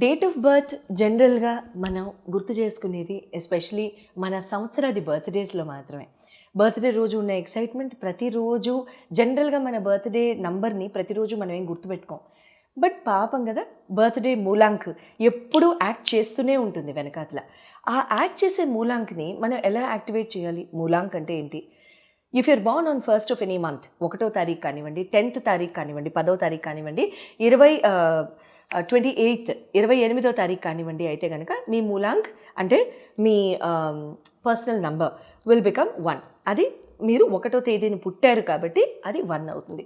Date of birth జనరల్గా మనం గుర్తు చేసుకునేది ఎస్పెషలీ మన సంవత్సరాది బర్త్డేస్లో మాత్రమే. బర్త్డే రోజు ఉన్న ఎక్సైట్మెంట్ ప్రతిరోజు జనరల్గా మన బర్త్డే నంబర్ని ప్రతిరోజు మనం ఏం గుర్తుపెట్టుకోం. బట్ పాపం కదా బర్త్డే మూలాంక్ ఎప్పుడూ యాక్ట్ చేస్తూనే ఉంటుంది వెనకాతల. ఆ యాక్ట్ చేసే మూలాంక్ని మనం ఎలా యాక్టివేట్ చేయాలి? మూలాంక్ అంటే ఏంటి? If you're born on first of any month ఒకటో తారీఖు కానివ్వండి టెన్త్ తారీఖు కానివ్వండి పదో తారీఖు కానివ్వండి ఇరవై ట్వంటీ ఎయిత్ ఇరవై ఎనిమిదో తారీఖు కానివ్వండి అయితే కనుక మీ మూలాంక్ అంటే మీ personal number will become one అది మీరు ఒకటో తేదీని పుట్టారు కాబట్టి అది వన్ అవుతుంది.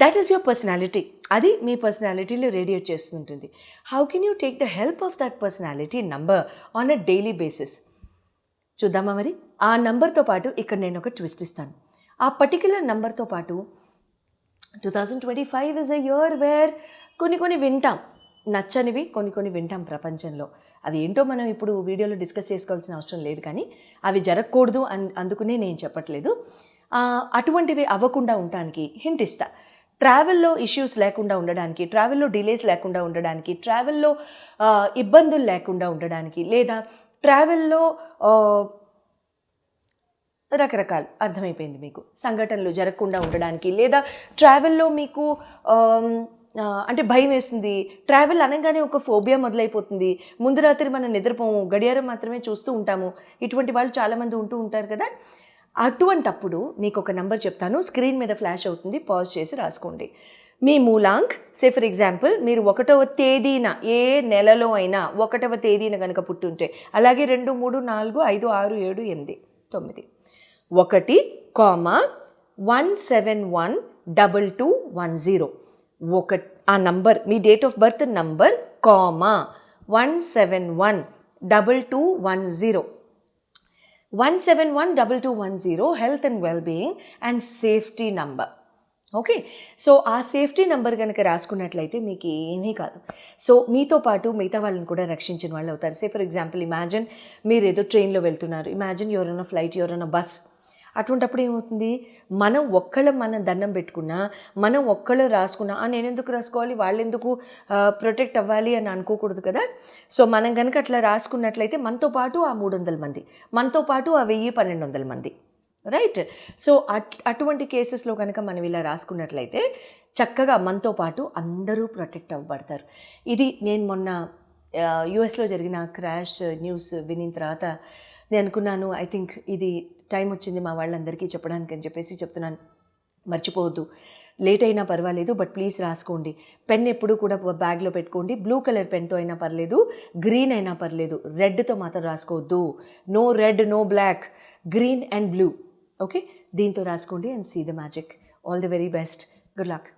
దట్ ఈస్ యువర్ పర్సనాలిటీ అది మీ పర్సనాలిటీలో రేడియేట్ చేస్తుంటుంది. How can you take the help of that personality number on a daily basis చూద్దామా మరి? ఆ నంబర్తో పాటు ఇక్కడ నేను ఒక ట్విస్ట్ ఇస్తాను. ఆ పర్టిక్యులర్ నంబర్తో పాటు two thousand twenty five is a year where కొన్ని కొన్ని వింటాం. నచ్చనివి కొన్ని కొన్ని వింటాం ప్రపంచంలో. అవి ఏంటో మనం ఇప్పుడు వీడియోలో డిస్కస్ చేసుకోవాల్సిన అవసరం లేదు కానీ అవి జరగకూడదు అన్ అందుకునే నేను చెప్పట్లేదు. అటువంటివి అవ్వకుండా ఉండటానికి హింట్ ఇస్తా. ట్రావెల్లో ఇష్యూస్ లేకుండా ఉండడానికి ట్రావెల్లో డిలేస్ లేకుండా ఉండడానికి ట్రావెల్లో ఇబ్బందులు లేకుండా ఉండడానికి లేదా ట్రావెల్లో రకరకాలు అర్థమైపోయింది మీకు. సంఘటనలు జరగకుండా ఉండడానికి లేదా ట్రావెల్లో మీకు అంటే భయం వేస్తుంది ట్రావెల్ అనగానే ఒక ఫోబియా మొదలైపోతుంది. ముందు రాత్రి మనం నిద్రపోము గడియారం మాత్రమే చూస్తూ ఉంటాము. ఇటువంటి వాళ్ళు చాలామంది ఉంటూ ఉంటారు కదా. అటువంటప్పుడు మీకు ఒక నంబర్ చెప్తాను. స్క్రీన్ మీద ఫ్లాష్ అవుతుంది. పాజ్ చేసి రాసుకోండి. మీ మూలాంక్ సే ఫర్ ఎగ్జాంపుల్ మీరు ఒకటవ తేదీన ఏ నెలలో అయినా ఒకటవ తేదీన కనుక పుట్టుంటే అలాగే రెండు మూడు నాలుగు ఐదు ఆరు ఏడు ఎనిమిది తొమ్మిది. ఒకటి comma one seven one double two one zero. ఒక ఆ number me date of birth number comma one seven one double two one zero. One seven one double two one zero health and well being and safety number. Okay? So ఆ safety number కనుక రాసుకున్నట్లయితే మీకు ఏమీ కాదు. So మీతో పాటు మిగతా వాళ్ళని కూడా రక్షించిన వాళ్ళు అవుతారు. సే ఫర్ ఎగ్జాంపుల్ ఇమాజిన్ మీరు ఏదో ట్రైన్లో వెళ్తున్నారు. ఇమాజిన్ ఎవరైనా ఫ్లైట్ ఎవరైనా బస్ అటువంటప్పుడు ఏమవుతుంది? మనం ఒక్కళ్ళ మనం దండం పెట్టుకున్నా మనం ఒక్కళ్ళు రాసుకున్నా నేను ఎందుకు రాసుకోవాలి? వాళ్ళు ఎందుకు ప్రొటెక్ట్ అవ్వాలి? అని అనుకోకూడదు కదా. సో మనం కనుక అట్లా రాసుకున్నట్లయితే మనతో పాటు ఆ మూడు వందల మంది మనతో పాటు ఆ వెయ్యి పన్నెండు వందల మంది రైట్? సో అట్ అటువంటి కేసెస్లో కనుక మనం ఇలా రాసుకున్నట్లయితే చక్కగా మనతో పాటు అందరూ ప్రొటెక్ట్ అవ్వబడతారు. ఇది నేను మొన్న యుఎస్లో జరిగిన క్రాష్ న్యూస్ వినిన తర్వాత నేను అనుకున్నాను ఐ థింక్ ఇది టైం వచ్చింది మా వాళ్ళందరికీ చెప్పడానికి అని చెప్పేసి చెప్తున్నాను. మర్చిపోవద్దు. లేట్ అయినా పర్వాలేదు బట్ ప్లీజ్ రాసుకోండి. పెన్ ఎప్పుడు కూడా బ్యాగ్లో పెట్టుకోండి. బ్లూ కలర్ పెన్తో అయినా పర్లేదు గ్రీన్ అయినా పర్లేదు. రెడ్తో మాత్రం రాసుకోవద్దు. No red no black green and blue okay దీంతో రాసుకోండి and see the magic all the very best good luck